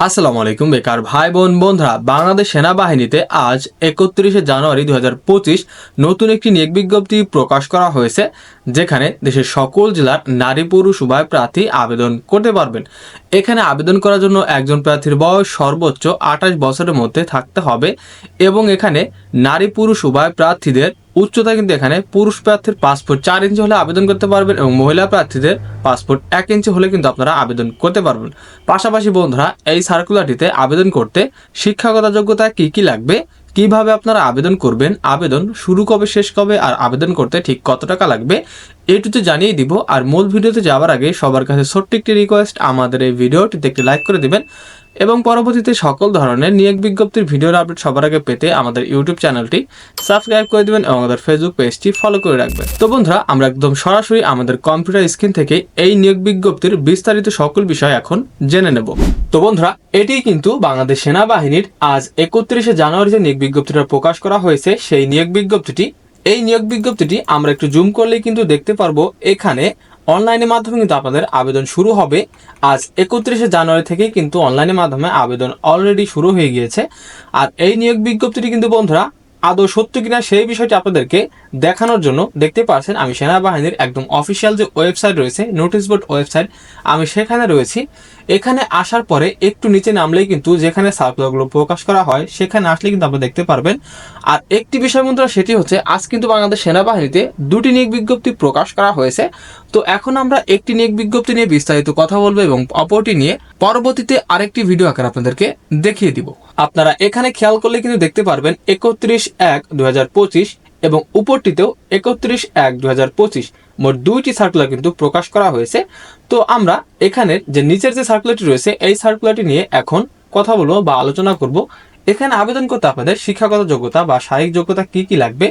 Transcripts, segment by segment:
আসসালামু আলাইকুম, বেকার ভাই বোন বন্ধুরা। বাংলাদেশ সেনাবাহিনীতে আজ একত্রিশে জানুয়ারি দু হাজার পঁচিশ নতুন একটি নিয়োগ বিজ্ঞপ্তি প্রকাশ করা হয়েছে, যেখানে দেশের সকল জেলার নারী পুরুষ উভয় প্রার্থী আবেদন করতে পারবেন। এখানে আবেদন করার জন্য একজন প্রার্থীর বয়স সর্বোচ্চ আঠাশ বছরের মধ্যে থাকতে হবে এবং এখানে নারী পুরুষ উভয় প্রার্থীদের উচ্চতা কিন্তু এখানে পুরুষ প্রার্থীর পাসপোর্ট চার ইঞ্চি হলে আবেদন করতে পারবেন এবং মহিলা প্রার্থীদের পাসপোর্ট এক ইঞ্চি হলে কিন্তু আপনারা আবেদন করতে পারবেন। পাশাপাশি বন্ধুরা, এই সার্কুলারটিতে আবেদন করতে শিক্ষাগত যোগ্যতা কি কি লাগবে, কীভাবে আপনারা আবেদন করবেন, আবেদন শুরু কবে, শেষ কবে আর আবেদন করতে ঠিক কত টাকা লাগবে এটুতে জানিয়ে দিব। আর মূল ভিডিওতে যাওয়ার আগে সবার কাছে ছোট্ট একটি রিকোয়েস্ট আমাদের এই ভিডিওটিতে একটি লাইক করে দিবেন। এবং পরবর্তীতে সকল ধরনের নিয়োগ বিজ্ঞপ্তির ভিডিওর আপডেট সবার আগে পেতে আমাদের ইউটিউব চ্যানেলটি সাবস্ক্রাইব করে দিবেন এবং আমাদের ফেসবুক পেজটি ফলো করে রাখবেন। তো বন্ধুরা, আমরা একদম সরাসরি আমাদের কম্পিউটার স্ক্রিন থেকে এই নিয়োগ বিজ্ঞপ্তির বিস্তারিত সকল বিষয় এখন জেনে নেব। তো বন্ধুরা এটি কিন্তু বাংলাদেশ সেনাবাহিনীর আজ একত্রিশে জানুয়ারি যে নিয়োগ বিজ্ঞপ্তিটা প্রকাশ করা হয়েছে। সেই নিয়োগ বিজ্ঞপ্তিটি এই নিয়োগ বিজ্ঞপ্তিটি আমরা একটু জুম করলেই কিন্তু দেখতে পারব, এখানে অনলাইনের মাধ্যমে কিন্তু আপনাদের আবেদন শুরু হবে। আজ একত্রিশে জানুয়ারি থেকেই কিন্তু অনলাইনের মাধ্যমে আবেদন অলরেডি শুরু হয়ে গিয়েছে। আর এই নিয়োগ বিজ্ঞপ্তিটি কিন্তু বন্ধুরা আদৌ সত্য কিনা সেই বিষয়টি আপনাদেরকে দেখানোর জন্য দেখতে পাচ্ছেন আমি সেনাবাহিনীর একদম অফিসিয়াল যে ওয়েবসাইট রয়েছে নোটিশ বোর্ড ওয়েবসাইট আমি সেখানে রয়েছি। এখানে আসার পরে একটু নিচে নামলেই কিন্তু যেখানে সার্কুলারগুলো প্রকাশ করা হয়, সেখানে আসলে কিন্তু আপনারা দেখতে পারবেন। আর একটি বিষয় বন্ধুরা, সেটি হচ্ছে আজ কিন্তু বাংলাদেশ সেনাবাহিনীতে দুটি নিয়োগ বিজ্ঞপ্তি প্রকাশ করা হয়েছে। তো এখন আমরা একটি নিয়োগ বিজ্ঞপ্তি নিয়ে বিস্তারিত কথা বলব এবং অপরটি নিয়ে পরবর্তীতে আরেকটি ভিডিও আকারে আপনাদেরকে দেখিয়ে দিব। আপনারা এখানে খেয়াল করলে কিন্তু দেখতে পারবেন একত্রিশ এক দু এবং উপরটিতেও একত্রিশ এক দু মোট দুইটি সার্কুলার কিন্তু প্রকাশ করা হয়েছে। তো আমরা এখানে যে নিচের যে সার্কুলারটি রয়েছে, এই সার্কুলারটি নিয়ে এখন কথা বলব বা আলোচনা করব। এখানে আবেদন করতে আপনাদের শিক্ষাগত যোগ্যতা বা শারীরিক যোগ্যতা কি কি লাগবে?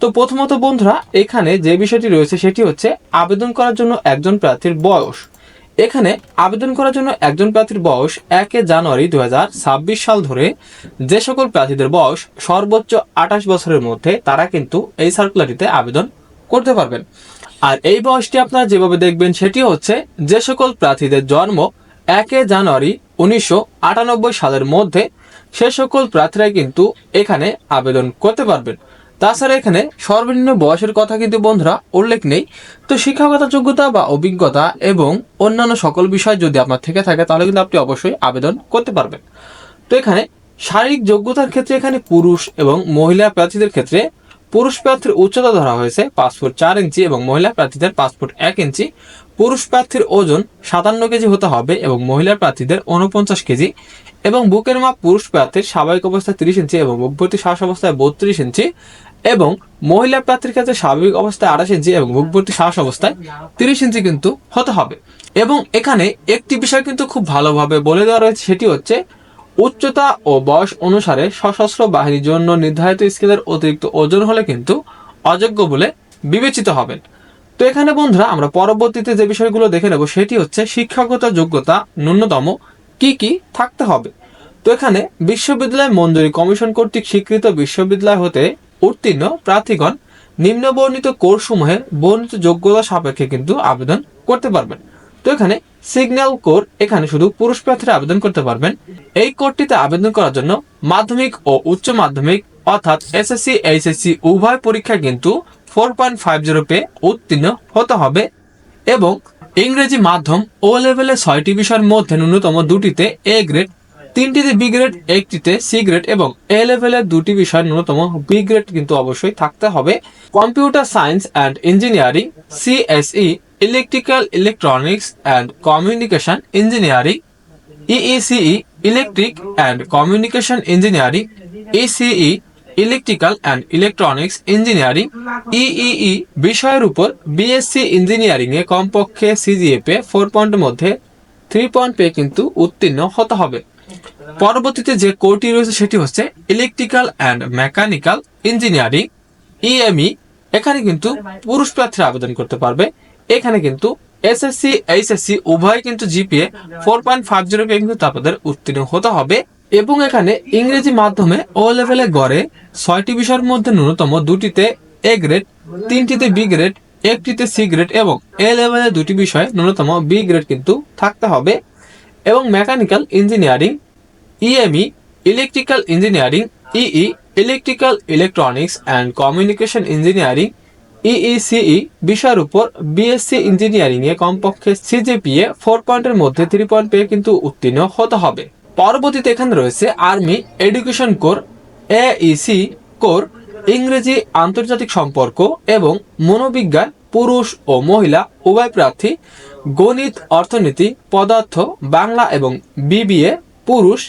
তো প্রথমত বন্ধুরা, এখানে যে বিষয়টি রয়েছে সেটি হচ্ছে, আবেদন করার জন্য একজন প্রার্থীর বয়স। এখানে আবেদন করার জন্য একজন প্রার্থীর বয়স একে জানুয়ারি দু হাজার ছাব্বিশ সাল ধরে যে সকল প্রার্থীদের বয়স সর্বোচ্চ আঠাশ বছরের মধ্যে তারা কিন্তু এই সার্কুলারটিতে আবেদন করতে পারবেন। আর এই বয়সটি আপনারা যেভাবে দেখবেন সেটি হচ্ছে যে সকল প্রার্থীদের জন্ম একে জানুয়ারি উনিশশো আটানব্বই সালের মধ্যে সে সকল প্রার্থীরাই কিন্তু এখানে আবেদন করতে পারবেন। তাছাড়া এখানে সর্বনিম্ন বয়সের কথা কিন্তু বন্ধুরা উল্লেখ নেই। তো শিক্ষাগত যোগ্যতা বা অভিজ্ঞতা এবং অন্যান্য সকল বিষয় যদি আপনার থেকে থাকে, তাহলে কিন্তু আপনি অবশ্যই আবেদন করতে পারবেন। তো এখানে শারীরিক যোগ্যতার ক্ষেত্রে এখানে পুরুষ এবং মহিলা প্রার্থীদের ক্ষেত্রে পুরুষ প্রার্থীর উচ্চতা ধরা হয়েছে পাসপোর্ট চার ইঞ্চি এবং মহিলা প্রার্থীদের পাসপোর্ট এক ইঞ্চি। পুরুষ প্রার্থীর ওজন সাতান্ন কেজি হতে হবে এবং মহিলা প্রার্থীদের উনপঞ্চাশ কেজি এবং বুকের মাপ পুরুষ প্রার্থীর স্বাভাবিক অবস্থায় তিরিশ ইঞ্চি এবং বুকভর্তি শ্বাস অবস্থায় বত্রিশ ইঞ্চি এবং মহিলা প্রার্থীর ক্ষেত্রে স্বাভাবিক অবস্থায় আঠাশ ইঞ্চি এবং বুকভর্তি শ্বাস অবস্থায় তিরিশ ইঞ্চি কিন্তু হতে হবে। এবং এখানে একটি বিষয় কিন্তু খুব ভালোভাবে বলে দেওয়া রয়েছে, সেটি হচ্ছে উচ্চতা ও বয়স অনুসারে সশস্ত্র বাহিনীর জন্য নির্ধারিত স্কেলের অতিরিক্ত ওজন হলে কিন্তু অযোগ্য বলে বিবেচিত হবেন। তো এখানে বন্ধুরা, আমরা পরবর্তীতে যে বিষয়গুলো দেখে নেব সেটি হচ্ছে শিক্ষাগত যোগ্যতা ন্যূনতম কি কি থাকতে হবে। তো এখানে বিশ্ববিদ্যালয় মঞ্জুরি কমিশন কর্তৃক স্বীকৃত বিশ্ববিদ্যালয় হতে উত্তীর্ণ প্রার্থীগণ নিম্ন বর্ণিত কোর্সসমূহে বর্ণিত যোগ্যতা সাপেক্ষে কিন্তু আবেদন করতে পারবেন। তো এখানে সিগন্যাল কোর এখানে শুধু পুরুষ প্রার্থীরা আবেদন করতে পারবেন। এই কোডটিতে আবেদন করার জন্য মাধ্যমিক ও উচ্চ মাধ্যমিক অর্থাৎ এসএসসি, এইচএসসি উভয় পরীক্ষা কিন্তু ফোর পয়েন্ট ফাইভ জিরো পে উত্তীর্ণ হতে হবে এবং ইংরেজি মাধ্যম ও লেভেলে ছয়টি বিষয়ের মধ্যে ন্যূনতম দুটিতে এ গ্রেড, তিনটিতে বি গ্রেড, একটিতে সি গ্রেড এবং এ লেভেলের দুটি বিষয় ন্যূনতম বি গ্রেড কিন্তু অবশ্যই থাকতে হবে। Computer science and engineering, CSE electrical electronics and communication engineering EECE electric and communication engineering ECE electrical and electronics engineering EEE বিষয়ের উপর বিএসসি ইঞ্জিনিয়ারিংয়ে কমপক্ষে সিজিএপে ফোর পয়েন্টের মধ্যে থ্রি পয়েন্ট পেয়ে কিন্তু উত্তীর্ণ হতে হবে। পরবর্তীতে যে কোর্সটি রয়েছে সেটি হচ্ছে electrical and mechanical engineering EME এখানে কিন্তু পুরুষ প্রার্থীরা আবেদন করতে পারবে। এখানে কিন্তু এসএসসি এইচএসসি উভয় কিন্তু GPA four point five zero পেয়ে কিন্তু আপনাদের উত্তীর্ণ হতে হবে। এবং এখানে ইংরেজি মাধ্যমে ও লেভেলে গড়ে ছয়টি বিষয়ের মধ্যে ন্যূনতম দুটিতে এ গ্রেড তিনটিতে বি গ্রেড একটিতে সি গ্রেড এবং এ লেভেলে দুটি বিষয়ে ন্যূনতম বি গ্রেড কিন্তু থাকতে হবে। এবং mechanical engineering EME electrical engineering EE electrical electronics and communication engineering EECE বিষয়ের উপর বিএসসি ইঞ্জিনিয়ারিং এ কমপক্ষে সিজিপিএ ফোর পয়েন্টের মধ্যে থ্রি পয়েন্ট পেয়ে কিন্তু উত্তীর্ণ হতে হবে। পরবর্তীতে এখানে রয়েছে army education corps AEC corps ইংরেজি আন্তর্জাতিক সম্পর্ক এবং মনোবিজ্ঞান, পুরুষ ও মহিলা, উভয় প্রার্থী, গণিত, অর্থনীতি, পদার্থ, বাংলা এবং বিবিএ পুরুষ।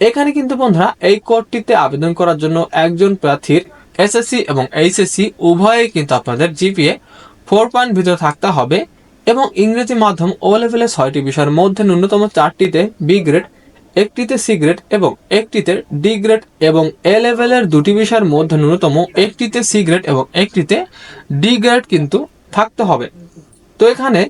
এখানে কিন্তু বন্ধুরা এই কোর্সটিতে আবেদন করার জন্য একজন প্রার্থীর এসএসসি এবং এইচএসসি উভয়ই কিন্তু আপনাদের জিপিএ ফোর পয়েন্ট ভিতরে থাকতে হবে এবং ইংরেজি মাধ্যম ও লেভেলের ছয়টি বিষয়ের মধ্যে ন্যূনতম চারটিতে বি গ্রেড একটিতে সি গ্রেড এবং একটিতে ডি গ্রেড এবং এ লেভেলের দুটি বিষয়ের মধ্যে ন্যূনতম একটিতে সি গ্রেড এবং একটিতে ডি গ্রেড কিন্তু থাকতে হবে। তো এখানে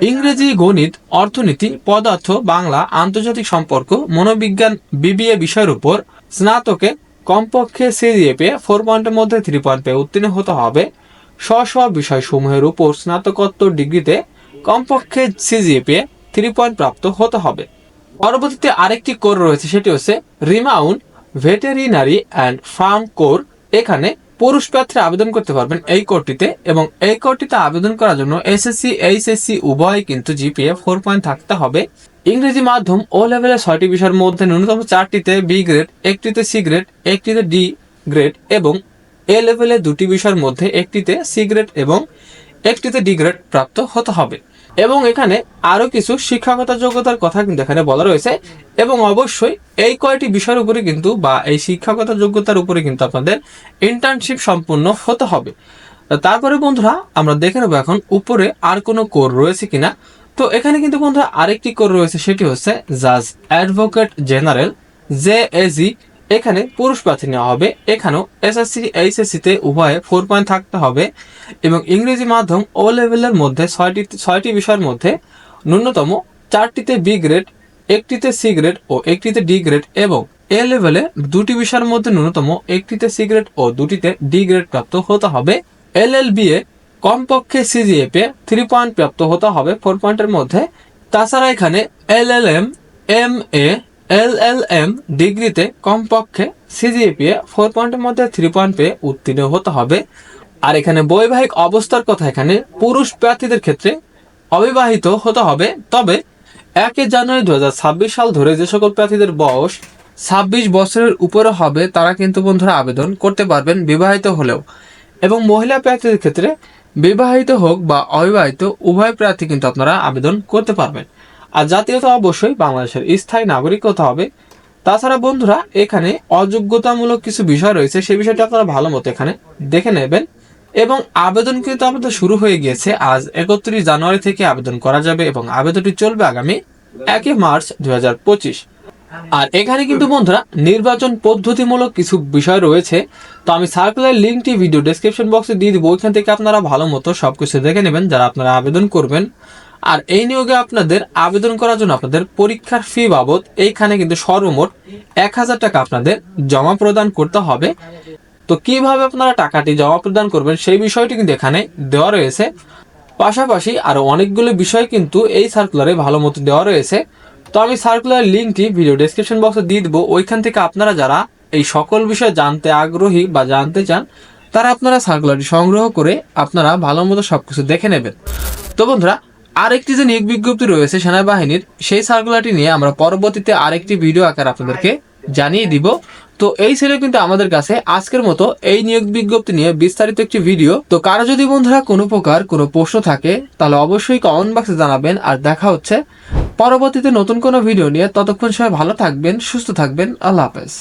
ইংরেজি, গণিত, অর্থনীতি, পদার্থ, বাংলা, আন্তর্জাতিক সম্পর্ক, মনোবিজ্ঞান বিবিএ বিষয়ের উপর স্নাতকে কমপক্ষে সিজিএপে ফোর পয়েন্টের মধ্যে থ্রি পয়েন্ট পেয়ে উত্তীর্ণ হতে হবে। স্ব স্ব বিষয়সমূহের উপর স্নাতকোত্তর ডিগ্রিতে কমপক্ষে সিজিএ পে থ্রি পয়েন্ট প্রাপ্ত হতে হবে। পরবর্তীতে আরেকটি কোর রয়েছে, সেটি হচ্ছে remount veterinary and farm corps. এখানে পুরুষ প্রার্থীরা আবেদন করতে পারবেন এই কোর্টটিতে এবং এই কোর্টটিতে আবেদন করার জন্য এসএসসি এইচএসসি উভয় কিন্তু জিপিএ ফোর পয়েন্ট থাকতে হবে। ইংরেজি মাধ্যম ও লেভেলের ছয়টি বিষয়ের মধ্যে ন্যূনতম চারটিতে বি গ্রেড একটিতে সি গ্রেড একটিতে ডি গ্রেড এবং এ লেভেলের দুটি বিষয়ের মধ্যে একটিতে সি গ্রেড এবং একটিতে ডি গ্রেড প্রাপ্ত হতে হবে। এবং এখানে আরও কিছু শিক্ষাগত যোগ্যতার কথা কিন্তু এখানে বলা রয়েছে। এবং অবশ্যই এই কয়টি বিষয়ের উপরে কিন্তু বা এই শিক্ষাগত যোগ্যতার উপরে কিন্তু আপনাদের ইন্টার্নশিপ সম্পূর্ণ হতে হবে। তারপরে বন্ধুরা, আমরা দেখে নেব এখন উপরে আর কোনো কোর রয়েছে কিনা। তো এখানে কিন্তু বন্ধুরা, আরেকটি কোর রয়েছে, সেটি হচ্ছে জাজ অ্যাডভোকেট জেনারেল, জে এজি এখানে পুরুষ প্রার্থী নেওয়া হবে। এখানেও এসএসসি এইচএসসি তে উভয়ে ফোর পয়েন্ট থাকতে হবে এবং ইংরেজি মাধ্যম ও লেভেলের মধ্যে ছয়টি ছয়টি বিষয়ের মধ্যে ন্যূনতম চারটিতে বি গ্রেড একটিতে সি গ্রেড ও একটিতে ডি গ্রেড এবং এ লেভেলে দুটি বিষয়ের মধ্যে ন্যূনতম একটিতে সি গ্রেড ও দুটিতে ডি গ্রেড প্রাপ্ত হতে হবে। এল এল বি এ কমপক্ষে সিজিএ পে থ্রি পয়েন্ট প্রাপ্ত হতে হবে। ফোর পয়েন্টের মধ্যে। তাছাড়া এখানে L L M M A L L M ডিগ্রিতে কমপক্ষে সিজিএপি ফোর পয়েন্টের মধ্যে থ্রি পয়েন্ট পেয়ে উত্তীর্ণ হতে হবে। আর এখানে বৈবাহিক অবস্থার কথা এখানে পুরুষ প্রার্থীদের ক্ষেত্রে অবিবাহিত হতে হবে। তবে একে জানুয়ারি দু হাজার ছাব্বিশ সাল ধরে যে সকল প্রার্থীদের বয়স ছাব্বিশ বছরের উপরে হবে, তারা কিন্তু বন্ধুরা আবেদন করতে পারবেন বিবাহিত হলেও। এবং মহিলা প্রার্থীদের ক্ষেত্রে বিবাহিত হোক বা অবিবাহিত, উভয় প্রার্থী কিন্তু আপনারা আবেদন করতে পারবেন। আর জাতীয়তা অবশ্যই বাংলাদেশের স্থায়ী নাগরিক হতে হবে। তাছাড়া বন্ধুরা, এখানে অযোগ্যতামূলক কিছু বিষয় রয়েছে, সেই বিষয়টা আপনারা ভালো মতো এখানে দেখে নেবেন। এবং আবেদন কিন্তু আমাদের শুরু হয়ে গিয়েছে। আজ একত্রিশ জানুয়ারি থেকে আবেদন করা যাবে এবং আবেদনটি চলবে আগামী একই মার্চ দুই হাজার পঁচিশ। আর এখানে কিন্তু বন্ধুরা, নির্বাচন পদ্ধতিমূলক কিছু বিষয় রয়েছে। তো আমি সার্কুলার লিঙ্কটি ভিডিও ডেসক্রিপশন বক্সে দিয়ে দিব। ওইখান থেকে আপনারা ভালো মতো সবকিছু দেখে নেবেন, যারা আপনারা আবেদন করবেন। আর এই নিয়োগে আপনাদের আবেদন করার জন্য আপনাদের পরীক্ষার ফি বাবদ এইখানে কিন্তু সর্বমোট এক হাজার টাকা আপনাদের জমা প্রদান করতে হবে। তো কীভাবে আপনারা টাকাটি জমা প্রদান করবেন সেই বিষয়টি কিন্তু এখানে দেওয়া রয়েছে। পাশাপাশি আরও অনেকগুলো বিষয় কিন্তু এই সার্কুলারে ভালো মতো দেওয়া রয়েছে। তো আমি সার্কুলার লিঙ্কটি ভিডিও ডেসক্রিপশন বক্সে দিয়ে দেবো। ওইখান থেকে আপনারা যারা এই সকল বিষয় জানতে আগ্রহী বা জানতে চান, তারা আপনারা সার্কুলারটি সংগ্রহ করে আপনারা ভালো মতো সবকিছু দেখে নেবেন। তো বন্ধুরা আরেকটি যে নিয়োগ বিজ্ঞপ্তি রয়েছে সেনাবাহিনীর, সেই সার্কুলারটি নিয়ে আমরা পরবর্তীতে আরেকটি ভিডিও আকার আপনাদেরকে জানিয়ে দিব। তো এই ছিল কিন্তু আমাদের কাছে আজকের মতো এই নিয়োগ বিজ্ঞপ্তি নিয়ে বিস্তারিত একটি ভিডিও তো কারও যদি বন্ধুরা কোনো প্রকার কোনো প্রশ্ন থাকে, তাহলে অবশ্যই কমেন্ট বক্সে জানাবেন আর দেখা হচ্ছে পরবর্তীতে নতুন কোনো ভিডিও নিয়ে। ততক্ষণ সবাই ভালো থাকবেন, সুস্থ থাকবেন। আল্লাহ হাফেজ।